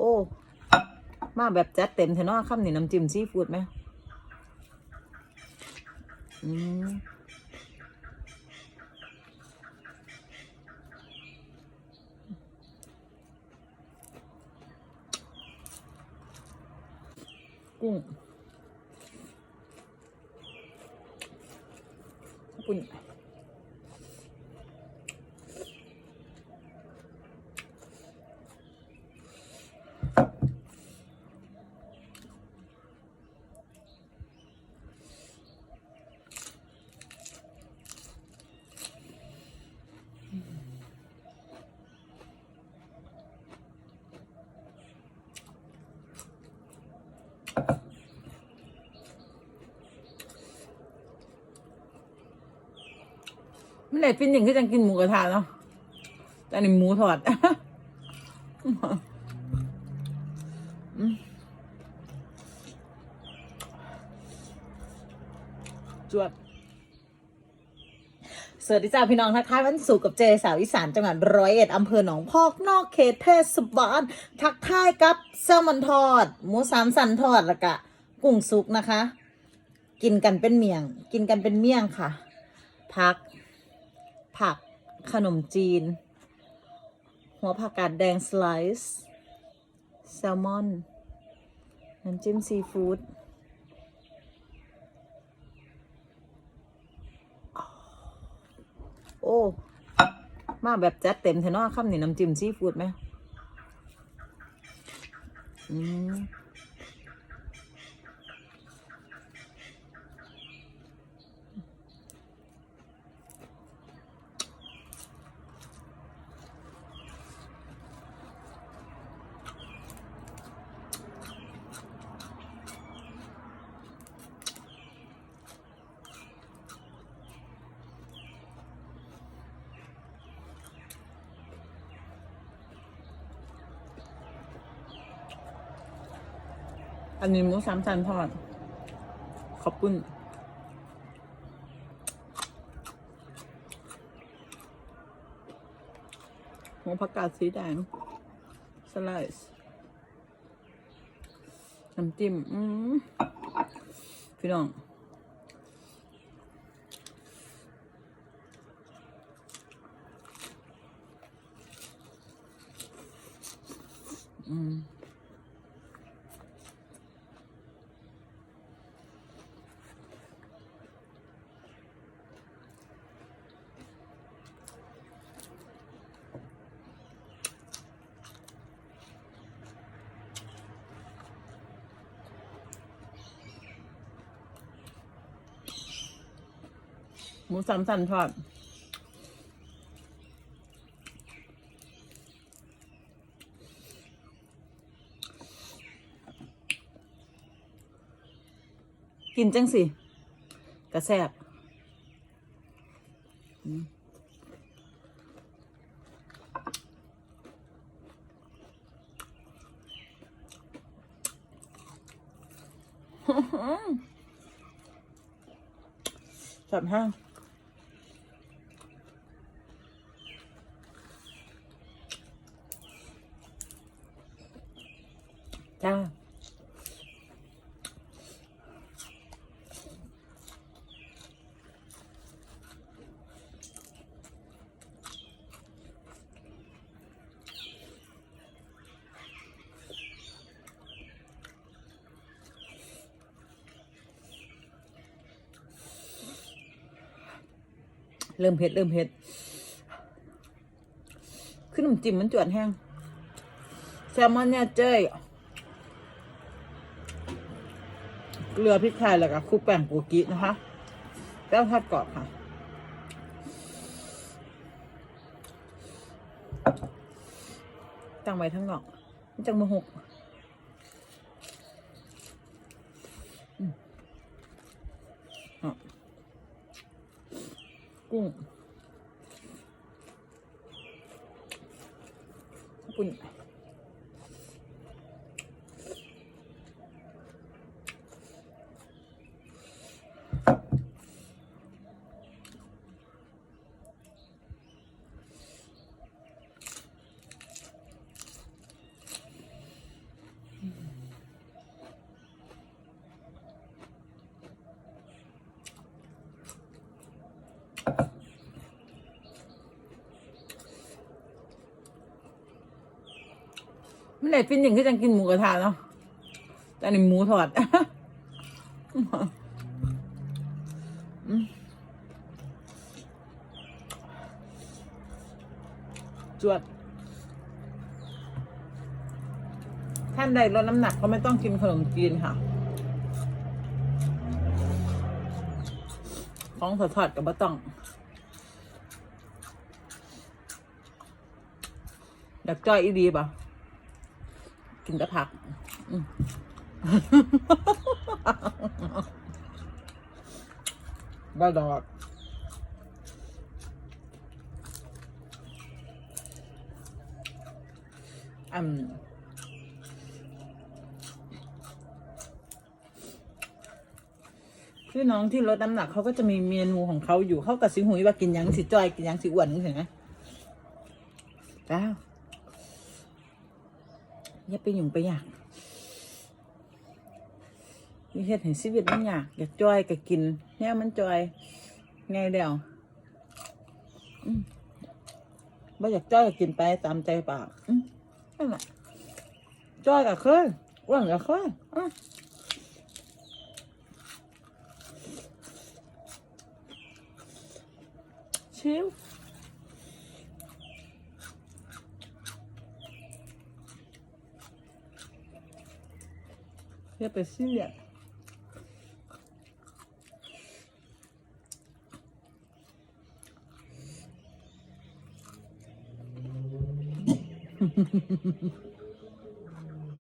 โอ้ มาแบบจัดเต็มเทนาะคำนี่น้ำจิ้มซีฟู้ดไหมอืมกุ้งกุ้ง มันไหนฟินอย่างที่จังกินหมูกระทะเนาะแต่นี่หมูทอดจวดสวัสดีจ้าพี่น้องทักทายวันศุกร์กับเจสาวอีสานจังหวัดร้อยเอ็ดอำเภอหนองพอกนอกเขตเทศบาลทักทายกับแซลมอนทอด หมูสามสันทอดแล้วก็กุ้งสุกนะคะ กินกันเป็นเมี่ยง กินกันเป็นเมี่ยงค่ะ พัก ผักขนมจีน หัวผักกาดแดงสไลซ์แซลมอน น้ำจิ้มซีฟู้ดโอ้ มาแบบจัดเต็มเทเนาะคำนี่น้ำจิ้มซีฟู้ดไหมอืม อันนี้หมูสามชั้นทอด ขอบคุณหัวผักกาดสีแดงสไลซ์น้ำจิ้มอืมพี่น้องอืม หมูสามสันทอดกินจังสิกระแซบอืมแซ่บแห้ง จ้าเริ่มเผ็ดเริ่มเผ็ดขึ้นขนมจิ้มมันจวดแห้งแซลมอนเนี่ยเจ้ย เกลือพริกไทยแล้วก็คลุกแป้งโกกินะคะแป้งทอดกรอบค่ะตั้งไว้ทั้งนอกจังมาหกอืมอะกุ้งกุ้ง ไม่ได้ฟินอย่างที่จังกินหมูกระทะเนาะแต่นี่หมูทอดจวด ท่านใดลดน้ำหนักก็ไม่ต้องกินขนมจีนค่ะ ของทอดกับไม่ต้อง อยากจ้อยอีดีป่ะ กินแต่ผักอืมบ้าดอกอืมพี่น้องที่ลดน้ำหนักเขาก็จะมีเมนูของเขาอยู่เขากับสิหุยว่ากินหยังสิจ้อยกินหยังสิอ้วนนี่เห็นไหมจ้า อย่าไปหยุ่งไปอยากมีเหตุเห็นชีวิตมันอยาก อยากจอยก็กินเนี่ยมันจอยไงเดียวอืมบ่อยากจ้อยก็กินไปตามใจปากนั่นแหละจ้อยก็เคยอ้วนก็เคยชิว อย่าไปซีเรียส